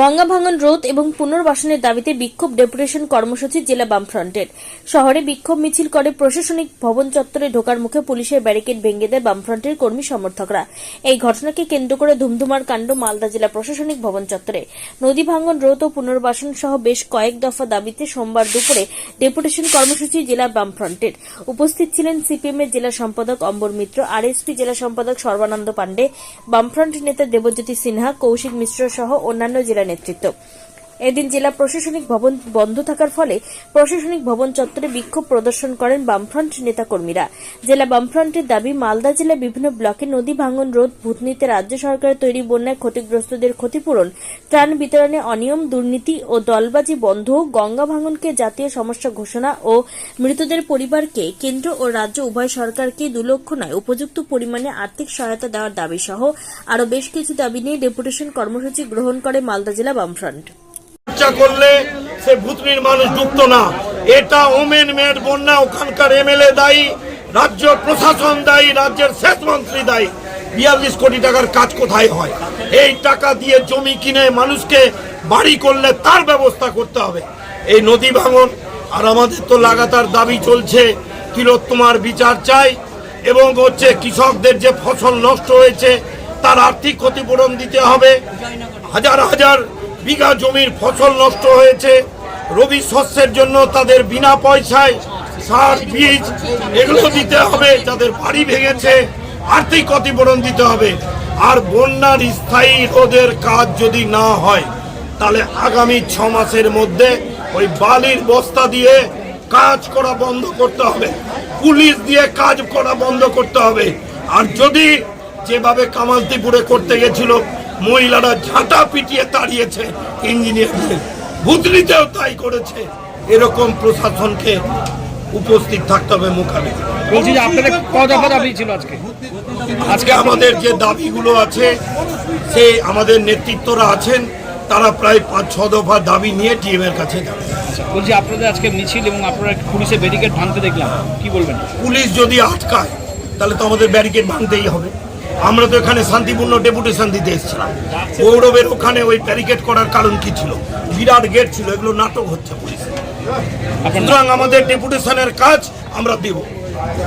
গঙ্গা ভাঙন রোধ এবং পুনর্বাসনের দাবিতে বিক্ষোভ ডেপুটেশন কর্মসূচি জেলা বামফ্রন্টের। শহরে বিক্ষোভ মিছিল করে প্রশাসনিক ভবন চত্বরে ঢোকার মুখে পুলিশের ব্যারিকেড ভেঙে দেয় বামফ্রন্টের কর্মী সমর্থকরা। এই ঘটনাকে কেন্দ্র করে ধুমধুমার কাণ্ড মালদা জেলা প্রশাসনিক ভবন চত্বরে। নদী ভাঙন রোধ ও পুনর্বাসন সহ বেশ কয়েক দফা দাবিতে সোমবার দুপুরে ডেপুটেশন কর্মসূচি জেলা বামফ্রন্টের। উপস্থিত ছিলেন সিপিএম এর জেলা সম্পাদক অম্বর মিত্র, আরএসপি জেলা সম্পাদক সর্বানন্দ পাণ্ডে, বামফ্রন্ট নেতা দেবজ্যোতি সিনহা, কৌশিক মিশ্র সহ অন্যান্য জেলা নেতৃত্ব এদিন জেলা প্রশাসনিক ভবন বন্ধ থাকার ফলে প্রশাসনিক ভবন চত্বরে বিক্ষোভ প্রদর্শন করেন বামফ্রন্ট নেতাকর্মীরা। জেলা বামফ্রন্টের দাবি, মালদা জেলার বিভিন্ন ব্লকে নদী ভাঙন রোধ, ভূতনীতে রাজ্য সরকারের তৈরি বন্যায় ক্ষতিগ্রস্তদের ক্ষতিপূরণ, ত্রাণ বিতরণে অনিয়ম, দুর্নীতি ও দলবাজি বন্ধ, গঙ্গা ভাঙনকে জাতীয় সমস্যা ঘোষণা ও মৃতদের পরিবারকে কেন্দ্র ও রাজ্য উভয় সরকারকে দু লক্ষ নয়, উপযুক্ত পরিমাণে আর্থিক সহায়তা দেওয়ার দাবি সহ আরও বেশ কিছু দাবি নিয়ে ডেপুটেশন কর্মসূচি গ্রহণ করে মালদা জেলা বামফ্রন্ট। চর্চা করলে সে ভুতনির মানুষ ডুবত না। এটা ওমেন মেড বন্যা, ওখানকার এমএলএ দায়ী, রাজ্য প্রশাসন দায়ী, রাজ্যের শেষ মন্ত্রী দায়ী। বিয়াল্লিশ কোটি টাকার কাজ কোথায় হয়? এই টাকা দিয়ে জমি কিনে মানুষকে বাড়ি করলে তার ব্যবস্থা করতে হবে। এই নদী ভাঙন, আর আমাদের তো লাগাতার দাবি চলছে, তিলোত্তমার বিচার চাই, এবং হচ্ছে কৃষকদের যে ফসল নষ্ট হয়েছে, তার আর্থিক ক্ষতিপূরণ দিতে হবে। হাজার হাজার বিঘা জমির ফসল নষ্ট হয়েছে। রবি শস্যের জন্য তাদের বিনা পয়সায় সার, বীজ এগুলো দিতে হবে, যাদের বাড়ি ভেঙেছে, আর্থিক ক্ষতিপূরণ দিতে হবে। আর বন্যার স্থায়ী রোধের কাজ যদি না হয়, তাহলে আগামী ছ মাসের মধ্যে ওই বালির বস্তা দিয়ে কাজ করা বন্ধ করতে হবে। পুলিশ দিয়ে কাজ করা বন্ধ করতে হবে। আর যদি যেভাবে কামালতিপুরে করতে গেছিল মহিলারা ঝাঁটা পিটিয়ে তাড়িয়েছে ইঞ্জিনিয়ারদের ভুতনিতেও তাই করেছে। এরকম প্রশাসনকে উপস্থিত থাকতে হবে মুখামুখি। বলছি যে আপনাদের ক দফা দাবি ছিল আজকে? আজকে আমাদের যে দাবিগুলো আছে সে আমাদের নেতৃত্বরা আছেন তারা প্রায় পাঁচ ছ দফা দাবি নিয়ে টিএম এর কাছে যাবে। বলছি আপনাদের আজকে মিছিল এবং আপনারা পুলিশের ব্যারিকেড ভাঙতে দেখলাম কি বলবেন? পুলিশ যদি আটকায় তাহলে তো আমাদের ব্যারিকেড ভাঙতেই হবে। আমরা তো এখানে শান্তিপূর্ণ ডেপুটেশন দিতে এসেছিলাম। গৌরবের ওখানে ওই ব্যারিকেড করার কারণ কি ছিল? বিরাট গেট ছিল এগুলো নাটক হচ্ছে পুলিশ। সুতরাং আমাদের ডেপুটেশনের কাজ আমরা দেব।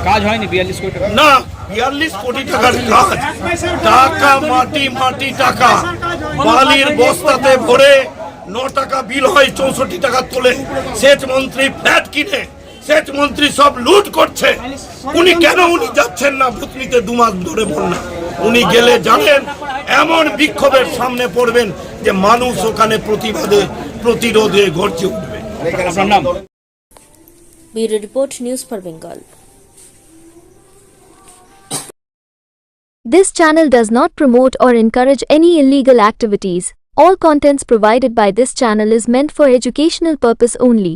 কাজ হয়নি বিয়াল্লিশ কোটি না বিয়াল্লিশ কোটি টাকার কাজ। টাকা মাটি মাটি টাকা। বালির বস্তাতে ভরে ন টাকা বিল হয় চৌষট্টি টাকা তোলে। সেচ মন্ত্রী ফ্ল্যাট কিনে সেচ মন্ত্রী সব লুট করছে উনি কেন উনি যাচ্ছেন না ভুতনিতে দু মাস ধরে বন্যা উনি গেলে জানেন এমন বিক্ষোভের সামনে পড়বেন যে মানুষ ওখানে প্রতিবাদে প্রতিরোধে গর্জে উঠবে bureau report news for Bengal This channel does not promote or encourage any illegal activities. All contents provided by this channel is meant for educational purpose only.